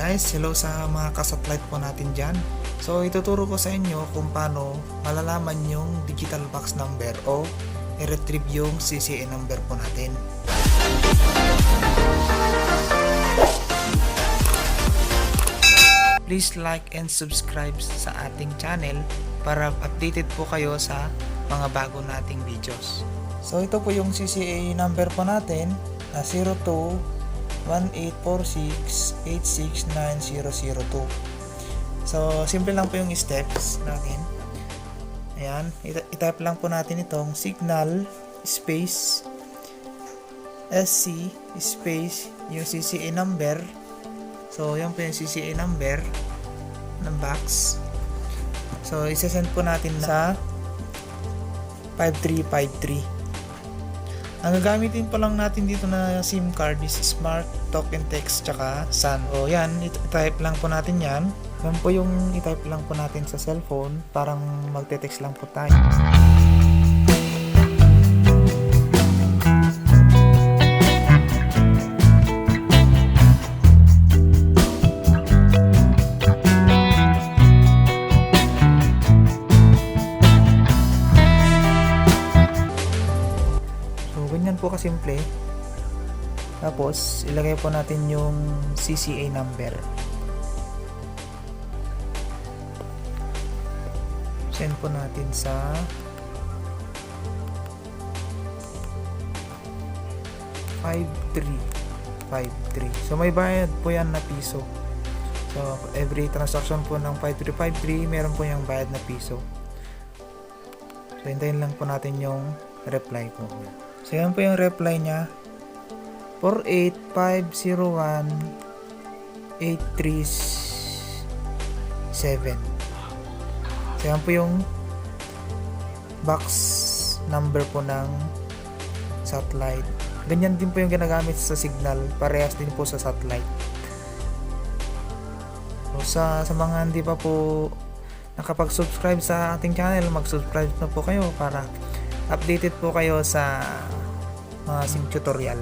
Guys, hello sa mga kasatellite po natin dyan. So, ituturo ko sa inyo kung paano malalaman yung digital box number o i-retrieve yung CCA number po natin. Please like and subscribe sa ating channel para updated po kayo sa mga bago nating videos. So ito po yung CCA number po natin na 02 1846869002. So simple lang po yung steps natin. Ayan, itype lang po natin itong signal space SC space yung CCA number. So yan po yung CCA number ng box. So isesend po natin sa 5353. Ang gagamitin pa lang natin dito na SIM card is Smart Talk and Text tsaka Sun. O yan, type lang po natin yan. Yan po yung i-type lang po natin sa cellphone. Parang magte-text lang po tayo. Ganyan po kasimple. Tapos, ilagay po natin yung CCA number. Send po natin sa five three five three. So may bayad po yan na piso. So every transaction po ng 5353 meron po yung bayad na piso. So hintayin lang po natin yung reply po. So yan po yung reply niya. 48501 837 So yan po yung box number po ng satellite. Ganyan din po yung ginagamit sa signal. Parehas din po sa satellite. So, sa, sa mga hindi pa po nakapag-subscribe sa ating channel, mag-subscribe na po kayo para updated po kayo sa mga sim tutorial.